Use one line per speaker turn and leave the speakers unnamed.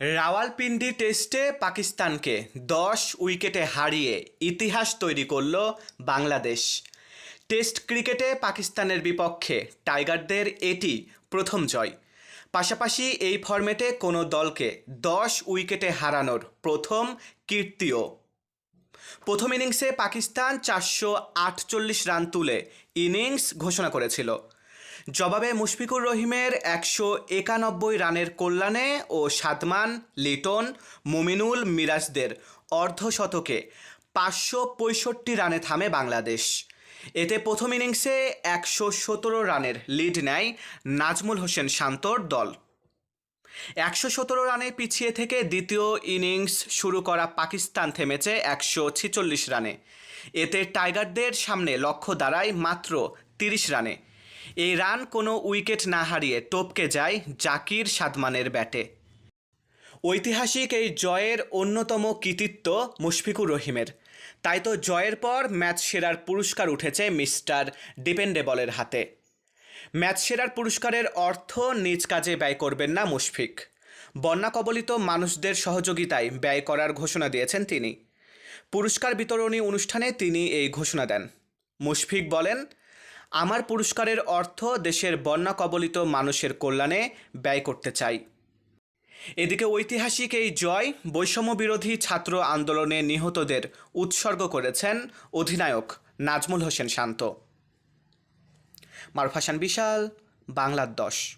রাওয়ালপিন্ডি টেস্টে পাকিস্তানকে দশ উইকেটে হারিয়ে ইতিহাস তৈরি করল বাংলাদেশ। টেস্ট ক্রিকেটে পাকিস্তানের বিপক্ষে টাইগারদের এটি প্রথম জয়। পাশাপাশি এই ফরম্যাটে কোনো দলকে দশ উইকেটে হারানোর প্রথম কীর্তিও। প্রথম ইনিংসে পাকিস্তান চারশো আটচল্লিশ রান তুলে ইনিংস ঘোষণা করেছিল। জবাবে মুশফিকুর রহিমের একশো একানব্বই রানের কল্যাণে ও সাদমান, লিটন, মুমিনুল, মিরাজদের অর্ধশতকে পাঁচশো পঁয়ষট্টি রানে থামে বাংলাদেশ। এতে প্রথম ইনিংসে একশো সতেরো রানের লিড নেয় নাজমুল হোসেন শান্তর দল। একশো সতেরো রানে পিছিয়ে থেকে দ্বিতীয় ইনিংস শুরু করা পাকিস্তান থেমেছে একশো ছিচল্লিশ রানে। এতে টাইগারদের সামনে লক্ষ্য দাঁড়ায় মাত্র তিরিশ রানে। এই রান কোনো উইকেট না হারিয়ে টপকে যায় জাকির সাদমানের ব্যাটে। ঐতিহাসিক এই জয়ের অন্যতম কৃতিত্ব মুশফিকুর রহিমের। তাই তো জয়ের পর ম্যাচ সেরার পুরস্কার উঠেছে মিস্টার ডিপেন্ডেবলের হাতে। ম্যাচ সেরার পুরস্কারের অর্থ নিজ কাজে ব্যয় করবেন না মুশফিক। বন্যা কবলিত মানুষদের সহযোগিতায় ব্যয় করার ঘোষণা দিয়েছেন তিনি। পুরস্কার বিতরণী অনুষ্ঠানে তিনি এই ঘোষণা দেন। মুশফিক বলেন আমার পুরস্কারের অর্থ দেশের বন্যা কবলিত মানুষের কল্যাণে ব্যয় করতে চাই। এদিকে ঐতিহাসিক এই জয় বৈষম্য বিরোধী ছাত্র আন্দোলনে নিহতদের উৎসর্গ করেছেন অধিনায়ক নাজমুল হোসেন শান্ত। মারফাসান বিশাল, বাংলার দশ।